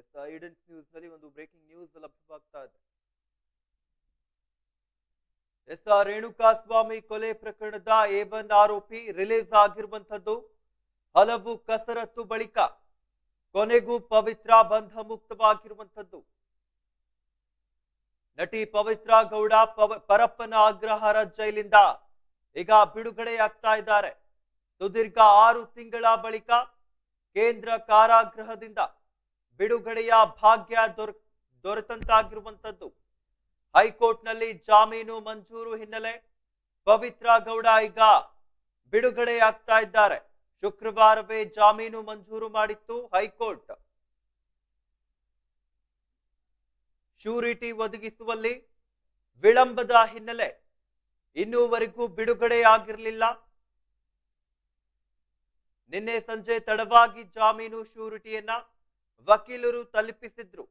S ಐಡೆನ್ಸ್ ನ್ಯೂಸ್ನಲ್ಲಿ ಒಂದು breaking news ಲಭ್ಯವಾಗ್ತಾ ಇದೆ. S R ಸ್ವಾಮಿ ಕೊಲೆ ಪ್ರಕರಣದ ಎ ಒನ್ ಆರೋಪಿ ರಿಲೀಸ್ ಆಗಿರುವಂತದ್ದು ಹಲವು ಕಸರತ್ತು ಬಳಿಕ ಕೊನೆಗೂ ಪವಿತ್ರ ಬಂಧ ಮುಕ್ತವಾಗಿರುವಂತದ್ದು ನಟಿ ಪವಿತ್ರ ಗೌಡ ಪರಪ್ಪನ ಅಗ್ರಹಾರ ಜೈಲಿಂದ ಈಗ ಬಿಡುಗಡೆಯಾಗ್ತಾ ಇದ್ದಾರೆ. ಸುದೀರ್ಘ ಆರು ತಿಂಗಳ ಬಳಿಕ ಕೇಂದ್ರ ಕಾರಾಗೃಹದಿಂದ ಬಿಡುಗಡೆಯ ಭಾಗ್ಯ ದೊರ, ದೊರೆತಂತಾಗಿರುವಂಥದ್ದು. ಹೈಕೋರ್ಟ್ನಲ್ಲಿ ಜಾಮೀನು ಮಂಜೂರು ಹಿನ್ನೆಲೆ ಪವಿತ್ರ ಗೌಡ ಈಗ ಬಿಡುಗಡೆಯಾಗ್ತಾ ಇದ್ದಾರೆ. ಶುಕ್ರವಾರವೇ ಜಾಮೀನು ಮಂಜೂರು ಮಾಡಿತ್ತು ಹೈಕೋರ್ಟ್. ಶ್ಯೂರಿಟಿ ಒದಗಿಸುವಲ್ಲಿ ವಿಳಂಬದ ಹಿನ್ನೆಲೆ ಇನ್ನೂವರೆಗೂ ಬಿಡುಗಡೆಯಾಗಿರಲಿಲ್ಲ ನಿನ್ನೆ ಸಂಜೆ ತಡವಾಗಿ ಜಾಮೀನು ಶ್ಯೂರಿಟಿಯನ್ನ ವಕೀಲರು ತಲುಪಿಸಿದ್ರು.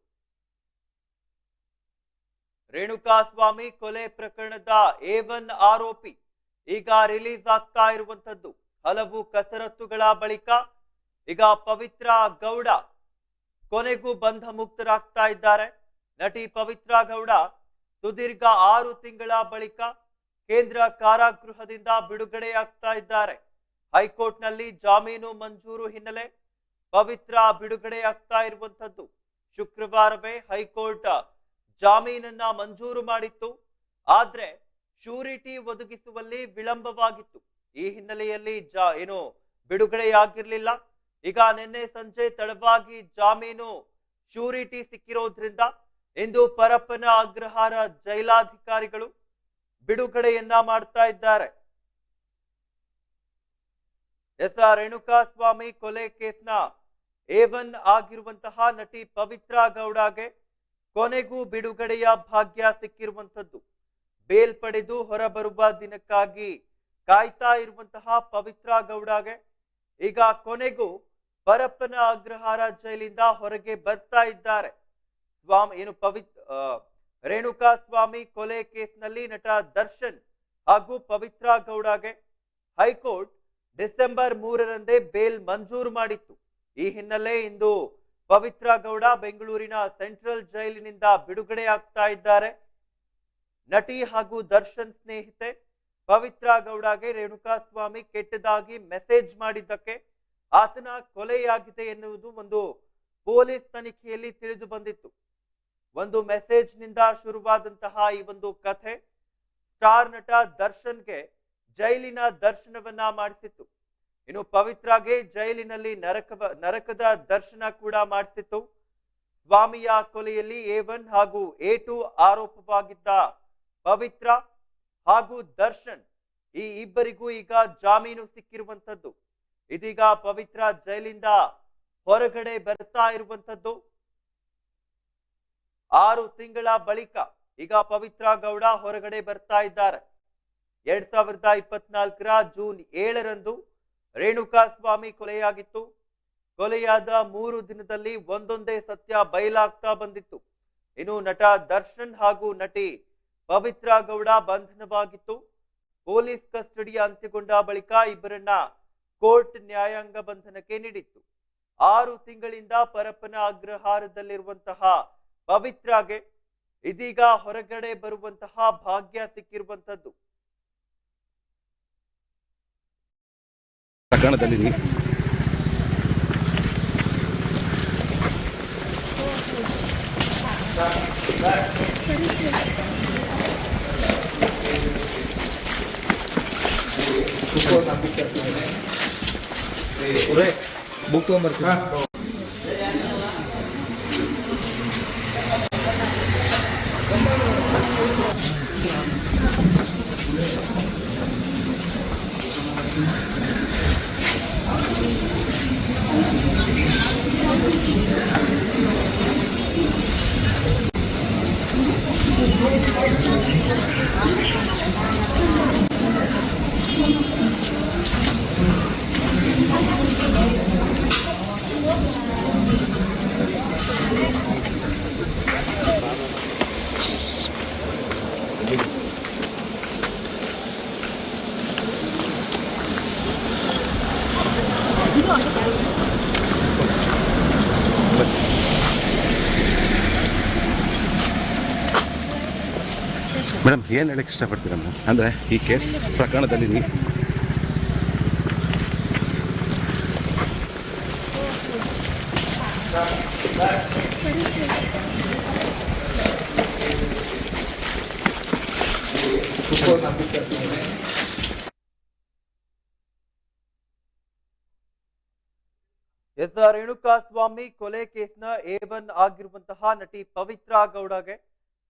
ರೇಣುಕಾಸ್ವಾಮಿ ಕೊಲೆ ಪ್ರಕರಣದ ಎ ಆರೋಪಿ ಈಗ ರಿಲೀಸ್ ಆಗ್ತಾ ಇರುವಂತದ್ದು ಹಲವು ಕಸರತ್ತುಗಳ ಬಳಿಕ ಈಗ ಪವಿತ್ರ ಗೌಡ ಕೊನೆಗೂ ಬಂಧ ಮುಕ್ತರಾಗ್ತಾ ಇದ್ದಾರೆ. ನಟಿ ಪವಿತ್ರ ಗೌಡ ಸುದೀರ್ಘ ಆರು ತಿಂಗಳ ಬಳಿಕ ಕೇಂದ್ರ ಕಾರಾಗೃಹದಿಂದ ಬಿಡುಗಡೆಯಾಗ್ತಾ ಇದ್ದಾರೆ. ಹೈಕೋರ್ಟ್ನಲ್ಲಿ ಜಾಮೀನು ಮಂಜೂರು ಹಿನ್ನೆಲೆ ಪವಿತ್ರ ಬಿಡುಗಡೆಯಾಗ್ತಾ ಇರುವಂತದ್ದು ಶುಕ್ರವಾರವೇ ಹೈಕೋರ್ಟ್ ಜಾಮೀನನ್ನ ಮಂಜೂರು ಮಾಡಿತ್ತು. ಆದ್ರೆ ಶ್ಯೂರಿಟಿ ಒದಗಿಸುವಲ್ಲಿ ವಿಳಂಬವಾಗಿತ್ತು. ಈ ಹಿನ್ನೆಲೆಯಲ್ಲಿ ಜಾ ಏನು ಬಿಡುಗಡೆಯಾಗಿರ್ಲಿಲ್ಲ. ಈಗ ನಿನ್ನೆ ಸಂಜೆ ತಡವಾಗಿ ಜಾಮೀನು ಶ್ಯೂರಿಟಿ ಸಿಕ್ಕಿರೋದ್ರಿಂದ ಇಂದು ಪರಪ್ಪನ ಅಗ್ರಹಾರ ಜೈಲಾಧಿಕಾರಿಗಳು ಬಿಡುಗಡೆಯನ್ನ ಮಾಡ್ತಾ ಇದ್ದಾರೆ. ಎಸ್ ಆರ್ ರೇಣುಕಾಸ್ವಾಮಿ ಕೊಲೆ ಕೇಸ್ನ ಒನ್ ಆಗಿರುವಂತಹ ನಟಿ ಪವಿತ್ರ ಗೌಡಗೆ ಕೊನೆಗೂ ಬಿಡುಗಡೆಯ ಭಾಗ್ಯ ಸಿಕ್ಕಿರುವಂತದ್ದು ಬೇಲ್ ಪಡೆದು ಹೊರಬರುವ ದಿನಕ್ಕಾಗಿ ಕಾಯ್ತಾ ಇರುವಂತಹ ಪವಿತ್ರ ಗೌಡಗೆ ಈಗ ಕೊನೆಗೂ ಪರಪ್ಪನ ಅಗ್ರಹಾರ ಜೈಲಿಂದ ಹೊರಗೆ ಬರ್ತಾ ಇದ್ದಾರೆ. ಸ್ವಾಮಿ, ಏನು ಪವಿತ್ರ ರೇಣುಕಾ ಸ್ವಾಮಿ ಕೊಲೆ ಕೇಸ್ನಲ್ಲಿ ನಟ ದರ್ಶನ್ ಹಾಗೂ ಪವಿತ್ರ ಗೌಡಗೆ ಹೈಕೋರ್ಟ್ ಡಿಸೆಂಬರ್ ಮೂರರಂದೇ ಬೇಲ್ ಮಂಜೂರು ಮಾಡಿತ್ತು. ಈ ಹಿನ್ನೆಲೆ ಇಂದು ಪವಿತ್ರ ಗೌಡ ಬೆಂಗಳೂರಿನ ಸೆಂಟ್ರಲ್ ಜೈಲಿನಿಂದ ಬಿಡುಗಡೆಯಾಗ್ತಾ ಇದ್ದಾರೆ. ನಟಿ ಹಾಗೂ ದರ್ಶನ್ ಸ್ನೇಹಿತೆ ಪವಿತ್ರ ಗೌಡಗೆ ರೇಣುಕಾಸ್ವಾಮಿ ಕೆಟ್ಟದಾಗಿ ಮೆಸೇಜ್ ಮಾಡಿದ್ದಕ್ಕೆ ಆತನ ಕೊಲೆಯಾಗಿದೆ ಎನ್ನುವುದು ಒಂದು ಪೊಲೀಸ್ ತನಿಖೆಯಲ್ಲಿ ತಿಳಿದು ಬಂದಿತ್ತು. ಒಂದು ಮೆಸೇಜ್ನಿಂದ ಶುರುವಾದಂತಹ ಈ ಒಂದು ಕಥೆ ಸ್ಟಾರ್ ನಟ ದರ್ಶನ್ಗೆ ಜೈಲಿನ ದರ್ಶನವನ್ನ ಮಾಡಿಸಿತ್ತು. ಇನ್ನು ಪವಿತ್ರಾಗೆ ಜೈಲಿನಲ್ಲಿ ನರಕ ನರಕದ ದರ್ಶನ ಕೂಡ ಮಾಡ್ತಿತ್ತು. ಸ್ವಾಮಿಯ ಕೊಲೆಯಲ್ಲಿ ಎ ಒನ್ ಹಾಗೂ ಎ ಟು ಆರೋಪವಾಗಿದ್ದ ಪವಿತ್ರ ಹಾಗೂ ದರ್ಶನ್ ಈ ಇಬ್ಬರಿಗೂ ಈಗ ಜಾಮೀನು ಸಿಕ್ಕಿರುವಂತದ್ದು ಇದೀಗ ಪವಿತ್ರ ಜೈಲಿಂದ ಹೊರಗಡೆ ಬರ್ತಾ ಇರುವಂತದ್ದು ಆರು ತಿಂಗಳ ಬಳಿಕ ಈಗ ಪವಿತ್ರ ಗೌಡ ಹೊರಗಡೆ ಬರ್ತಾ ಇದ್ದಾರೆ. ಎರಡ್ ಸಾವಿರದ ಇಪ್ಪತ್ನಾಲ್ಕರ ಜೂನ್ ಏಳರಂದು ರೇಣುಕಾಸ್ವಾಮಿ ಕೊಲೆಯಾಗಿತ್ತು. ಕೊಲೆಯಾದ ಮೂರು ದಿನದಲ್ಲಿ ಒಂದೊಂದೇ ಸತ್ಯ ಬಯಲಾಗ್ತಾ ಬಂದಿತ್ತು. ಇನ್ನು ನಟ ದರ್ಶನ್ ಹಾಗೂ ನಟಿ ಪವಿತ್ರ ಗೌಡ ಬಂಧನವಾಗಿತ್ತು. ಪೊಲೀಸ್ ಕಸ್ಟಡಿ ಅಂತ್ಯಗೊಂಡ ಬಳಿಕ ಇಬ್ಬರನ್ನ ಕೋರ್ಟ್ ನ್ಯಾಯಾಂಗ ಬಂಧನಕ್ಕೆ ನೀಡಿತ್ತು. ಆರು ತಿಂಗಳಿಂದ ಪರಪ್ಪನ ಅಗ್ರಹಾರದಲ್ಲಿರುವಂತಹ ಪವಿತ್ರಗೆ ಇದೀಗ ಹೊರಗಡೆ ಬರುವಂತಹ ಭಾಗ್ಯ ಸಿಕ್ಕಿರುವಂತದ್ದು ಪ್ರಕರಣದಲ್ಲಿ ಬುಕ್ ತೊಗೊಂಬರ್ತೀನಿ Madam, ಏನು ಹೇಳಕ್ಕೆ ಇಷ್ಟಪಡ್ತೀರಾ ಮೇಡಮ್? ಅಂದರೆ ಈ ಕೇಸ್ ಪ್ರಕರಣದಲ್ಲಿ ನೀವು ಎಸ್ ರೇಣುಕಾ ಸ್ವಾಮಿ ಕೊಲೆ ಕೇಸ್ನ ಎ ಒನ್ ಆಗಿರುವಂತಹ ನಟಿ ಪವಿತ್ರ ಗೌಡಗೆ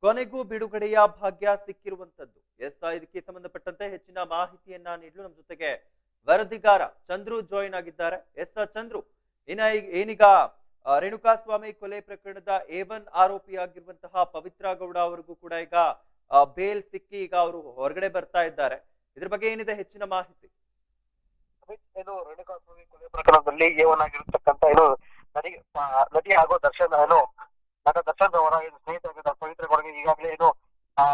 ಕೊನೆಗೂ ಬಿಡುಗಡೆಯ ಭಾಗ್ಯ ಸಿಕ್ಕಿರುವಂತದ್ದು ಎಸ್ ಇದಕ್ಕೆ ಸಂಬಂಧಪಟ್ಟಂತೆ ಹೆಚ್ಚಿನ ಮಾಹಿತಿಯನ್ನ ನೀಡಲು ನಮ್ಮ ಜೊತೆಗೆ ವರದಿಗಾರ ಚಂದ್ರು ಜಾಯಿನ್ ಆಗಿದ್ದಾರೆ. ಎಸ್ ಚಂದ್ರು ಇನ್ನ ಏನೀಗ ರೇಣುಕಾ ಸ್ವಾಮಿ ಕೊಲೆ ಪ್ರಕರಣದ ಏವನ್ ಆರೋಪಿಯಾಗಿರುವಂತಹ ಪವಿತ್ರ ಗೌಡ ಅವರಿಗೂ ಕೂಡ ಈಗ ಬೇಲ್ ಸಿಕ್ಕಿ ಈಗ ಅವರು ಹೊರಗಡೆ ಬರ್ತಾ ಇದ್ದಾರೆ. ಇದ್ರ ಬಗ್ಗೆ ಏನಿದೆ ಹೆಚ್ಚಿನ ಮಾಹಿತಿ? ಏನು ರೇಣುಕಾಸ್ವಾಮಿ ಕೊಲೆ ಪ್ರಕರಣದಲ್ಲಿ ಏವನಾಗಿರ್ತಕ್ಕಂಥ ಏನು ನಟಿ ಆ, ನಟಿ ಹಾಗೂ ದರ್ಶನ್ ಏನು ನಟ ದರ್ಶನ್ ಅವರ ಏನು ಸ್ನೇಹಿತರಾಗಿದ್ದ ಪವಿತ್ರ ಗೌಡಗೆ ಈಗಾಗಲೇ ಏನು ಆ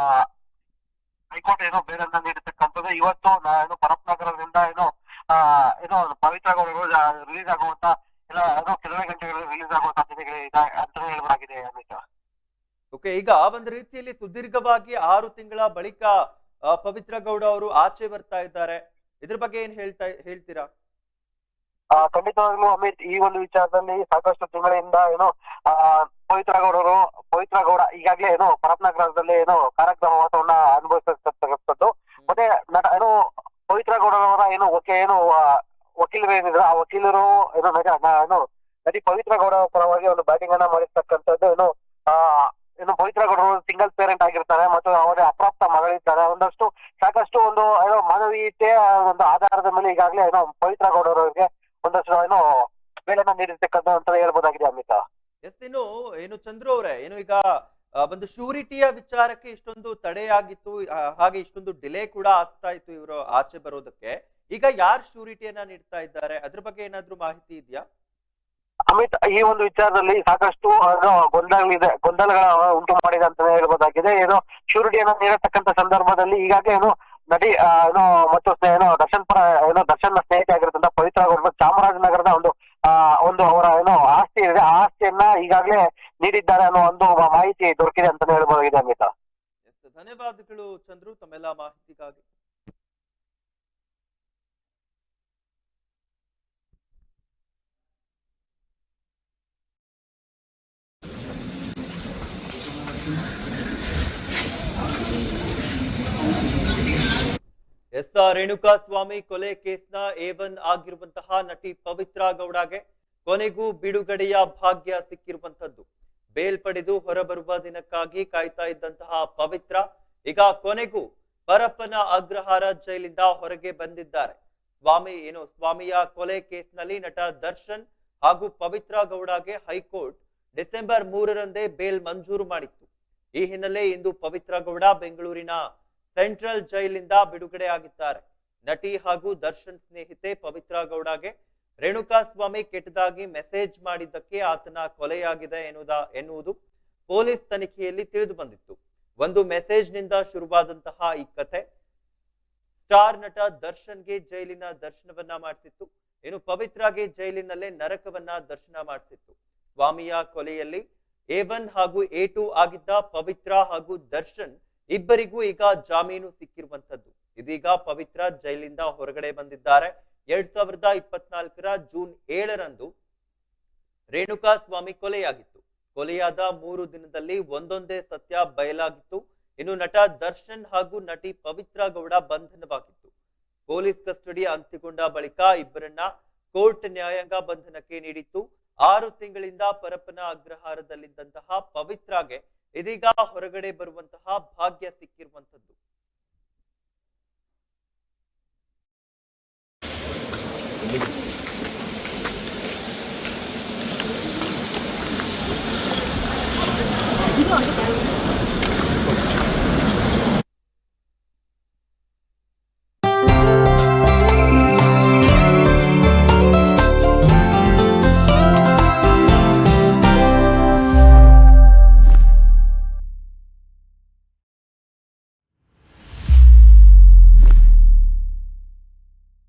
ಹೈಕೋರ್ಟ್ ಏನೋ ಬೇರನ್ನ ನೀಡಿರ್ತಕ್ಕಂಥದ್ದು. ಇವತ್ತು ಏನು ಪರಪ್ನಗರದಿಂದ ಏನು ಆ ಏನು ಪವಿತ್ರ ಗೌಡರು ರಿಲೀಸ್ ಆಗುವಂತ ಇಲ್ಲ ಏನೋ ಕೆಲವೇ ಗಂಟೆಗಳಲ್ಲಿ ರಿಲೀಸ್ ಆಗುವ ಸಾಧ್ಯತೆಗಳು ಇದೆ ಅಂತಾನೆ ಹೇಳಲಾಗಿದೆ ಅಮಿತ್ ಓಕೆ ಈಗ ಒಂದು ರೀತಿಯಲ್ಲಿ ಸುದೀರ್ಘವಾಗಿ ಆರು ತಿಂಗಳ ಬಳಿಕ ಪವಿತ್ರ ಗೌಡ ಅವರು ಆಚೆ ಬರ್ತಾ ಇದ್ದಾರೆ. ಇದ್ರ ಬಗ್ಗೆ ಏನ್ ಹೇಳ್ತಾ ಹೇಳ್ತೀರಾ? ಆ, ಖಂಡಿತವಾಗ್ಲೂ ಅಮಿತ್ ಈ ಒಂದು ವಿಚಾರದಲ್ಲಿ ಸಾಕಷ್ಟು ತಿಂಗಳಿಂದ ಏನು ಆ ಪವಿತ್ರ ಗೌಡರು ಪವಿತ್ರ ಗೌಡ ಈಗಾಗಲೇ ಏನು ಪರಪ್ನಗರದಲ್ಲಿ ಏನು ಕಾರಾಗೃಹವಾಸವನ್ನ ಅನುಭವಿಸತಕ್ಕಂಥದ್ದು. ಮತ್ತೆ ನಟ ಏನು ಪವಿತ್ರ ಗೌಡರವರ ಏನು ಏನು ವಕೀಲರು ಏನಿದ್ರು, ಆ ವಕೀಲರು ಏನು ನಟ ಏನು ನಟಿ ಪವಿತ್ರ ಗೌಡ ಪರವಾಗಿ ಒಂದು ಬ್ಯಾಟಿಂಗ್ ಅನ್ನ ಮಾಡಿರ್ತಕ್ಕಂಥದ್ದು ಏನು, ಆ, ಏನು ಪವಿತ್ರ ಗೌಡರು ಸಿಂಗಲ್ ಪೇರೆಂಟ್ ಆಗಿರ್ತಾರೆ ಮತ್ತು ಅವರ ಅಪ್ರಾಪ್ತ ಮಗಳಿರ್ತಾರೆ ಒಂದಷ್ಟು, ಸಾಕಷ್ಟು ಒಂದು ಏನೋ ಮಾನವೀಯತೆಯ ಒಂದು ಆಧಾರದ ಮೇಲೆ ಈಗಾಗಲೇ ಏನೋ ಪವಿತ್ರ ಗೌಡರವರಿಗೆ ಒಂದಷ್ಟು ಏನೋ ಬೇಳೆನ ನೀಡಿರ್ತಕ್ಕಂಥ ಹೇಳ್ಬೋದಾಗಿದೆ ಅಮಿತ್. ಎಸ್ ಏನು ಚಂದ್ರು ಅವರೇ, ಏನು ಈಗ ಒಂದು ಶ್ಯೂರಿಟಿಯ ವಿಚಾರಕ್ಕೆ ಇಷ್ಟೊಂದು ತಡೆಯಾಗಿತ್ತು ಆಗಿತ್ತು ಹಾಗೆ ಇಷ್ಟೊಂದು ಡಿಲೇ ಕೂಡ ಆಗ್ತಾ ಇತ್ತು ಇವರು ಆಚೆ ಬರೋದಕ್ಕೆ. ಈಗ ಯಾರು ಶ್ಯೂರಿಟಿಯನ್ನ ನೀಡ್ತಾ ಇದ್ದಾರೆ? ಅದ್ರ ಬಗ್ಗೆ ಏನಾದ್ರೂ ಮಾಹಿತಿ ಇದೆಯಾ? ಅಮಿತ್, ಈ ಒಂದು ವಿಚಾರದಲ್ಲಿ ಸಾಕಷ್ಟು ಗೊಂದಲಗಳಿದೆ, ಗೊಂದಲಗಳ ಉಂಟು ಮಾಡಿದೆ ಅಂತಾನೆ ಹೇಳ್ಬೋದಾಗಿದೆ. ಏನು, ಶ್ಯೂರಿಟಿಯನ್ನ ನೀಡತಕ್ಕಂತ ಸಂದರ್ಭದಲ್ಲಿ ಈಗಾಗಲೇ ಏನು ನಟಿ ಏನು, ಮತ್ತು ಏನೋ, ದರ್ಶನ್ ಪರ, ಏನೋ ದರ್ಶನ್ ಸ್ನೇಹಿತ ಆಗಿರತಕ್ಕಂತ ಪವಿತ್ರ ಗೌಡ ಚಾಮರಾಜನಗರದ ಒಂದು ಆ ಒಂದು ಅವರ ಏನೋ ಆಸ್ತಿ ಇದೆ ಆ ಆಸ್ತಿಯನ್ನ ಈಗಾಗಲೇ ನೀಡಿದ್ದಾರೆ ಅನ್ನೋ ಒಂದು ಮಾಹಿತಿ ದೊರಕಿದೆ ಅಂತಾನೆ ಹೇಳ್ಬೋದಾಗಿದೆ ಅಮಿತ. ಧನ್ಯವಾದಗಳು ಚಂದ್ರು, ತಮ್ಮೆಲ್ಲ ಮಾಹಿತಿಗಾಗಿ. ಎಸ್ ರೇಣುಕಾ ಸ್ವಾಮಿ ಕೊಲೆ ಕೇಸ್ನ ಏವನ್ ಆಗಿರುವಂತಹ ನಟಿ ಪವಿತ್ರ ಗೌಡಗೆ ಕೊನೆಗೂ ಬಿಡುಗಡೆಯ ಭಾಗ್ಯ ಸಿಕ್ಕಿರುವಂತದ್ದು ಬೇಲ್ ಪಡೆದು ಹೊರಬರುವ ದಿನಕ್ಕಾಗಿ ಕಾಯ್ತಾ ಇದ್ದಂತಹ ಪವಿತ್ರ, ಈಗ ಕೊನೆಗೂ ಪರಪ್ಪನ ಅಗ್ರಹಾರ ಜೈಲಿಂದ ಹೊರಗೆ ಬಂದಿದ್ದಾರೆ. ಸ್ವಾಮಿ, ಏನು ಸ್ವಾಮಿಯ ಕೊಲೆ ಕೇಸ್ನಲ್ಲಿ ನಟ ದರ್ಶನ್ ಹಾಗೂ ಪವಿತ್ರ ಗೌಡಗೆ ಹೈಕೋರ್ಟ್ ಡಿಸೆಂಬರ್ ಮೂರರಂದೇ ಬೇಲ್ ಮಂಜೂರು ಮಾಡಿತ್ತು. ಈ ಹಿನ್ನೆಲೆ ಇಂದು ಪವಿತ್ರ ಗೌಡ ಬೆಂಗಳೂರಿನ ಸೆಂಟ್ರಲ್ ಜೈಲಿಂದ ಬಿಡುಗಡೆ ಆಗಿದ್ದಾರೆ ನಟಿ ಹಾಗೂ ದರ್ಶನ್ ಸ್ನೇಹಿತೆ ಪವಿತ್ರ ಗೌಡಗೆ ರೇಣುಕಾ ಸ್ವಾಮಿ ಕೆಟ್ಟದಾಗಿ ಮೆಸೇಜ್ ಮಾಡಿದ್ದಕ್ಕೆ ಆತನ ಕೊಲೆಯಾಗಿದೆ ಎನ್ನುವುದ, ಎನ್ನುವುದು ಪೊಲೀಸ್ ತನಿಖೆಯಲ್ಲಿ ತಿಳಿದು ಬಂದಿತ್ತು. ಒಂದು ಮೆಸೇಜ್ನಿಂದ ಶುರುವಾದಂತಹ ಈ ಕಥೆ ಸ್ಟಾರ್ ನಟ ದರ್ಶನ್ಗೆ ಜೈಲಿನ ದರ್ಶನವನ್ನ ಮಾಡಿಸಿತ್ತು ಇನ್ನು ಪವಿತ್ರಾಗೆ ಜೈಲಿನಲ್ಲೇ ನರಕವನ್ನ ದರ್ಶನ ಮಾಡಿಸಿತ್ತು ಸ್ವಾಮಿಯ ಕೊಲೆಯಲ್ಲಿ ಎ ಒನ್ ಹಾಗೂ ಎ ಟು ಆಗಿದ್ದ ಪವಿತ್ರ ಹಾಗೂ ದರ್ಶನ್ ಇಬ್ಬರಿಗೂ ಈಗ ಜಾಮೀನು ಸಿಕ್ಕಿರುವಂತದ್ದು ಇದೀಗ ಪವಿತ್ರ ಜೈಲಿಂದ ಹೊರಗಡೆ ಬಂದಿದ್ದಾರೆ. ಎರಡ್ ಸಾವಿರದ ಇಪ್ಪತ್ನಾಲ್ಕರ ಜೂನ್ ಏಳರಂದು ರೇಣುಕಾ ಸ್ವಾಮಿ ಕೊಲೆಯಾಗಿತ್ತು. ಕೊಲೆಯಾದ ಮೂರು ದಿನದಲ್ಲಿ ಒಂದೊಂದೇ ಸತ್ಯ ಬಯಲಾಗಿತ್ತು. ಇನ್ನು ನಟ ದರ್ಶನ್ ಹಾಗೂ ನಟಿ ಪವಿತ್ರ ಗೌಡ ಬಂಧನವಾಗಿತ್ತು. ಪೊಲೀಸ್ ಕಸ್ಟಡಿ ಅಂತ್ಯಗೊಂಡ ಬಳಿಕ ಇಬ್ಬರನ್ನ ಕೋರ್ಟ್ ನ್ಯಾಯಾಂಗ ಬಂಧನಕ್ಕೆ ನೀಡಿತ್ತು. ಆರು ತಿಂಗಳಿಂದ ಪರಪ್ಪನ ಅಗ್ರಹಾರದಲ್ಲಿದ್ದಂತಹ ಪವಿತ್ರಗೆ ಇದೀಗ ಹೊರಗಡೆ ಬರುವಂತಹ ಭಾಗ್ಯ ಸಿಕ್ಕಿರುವಂತದ್ದು 今はちょっとやる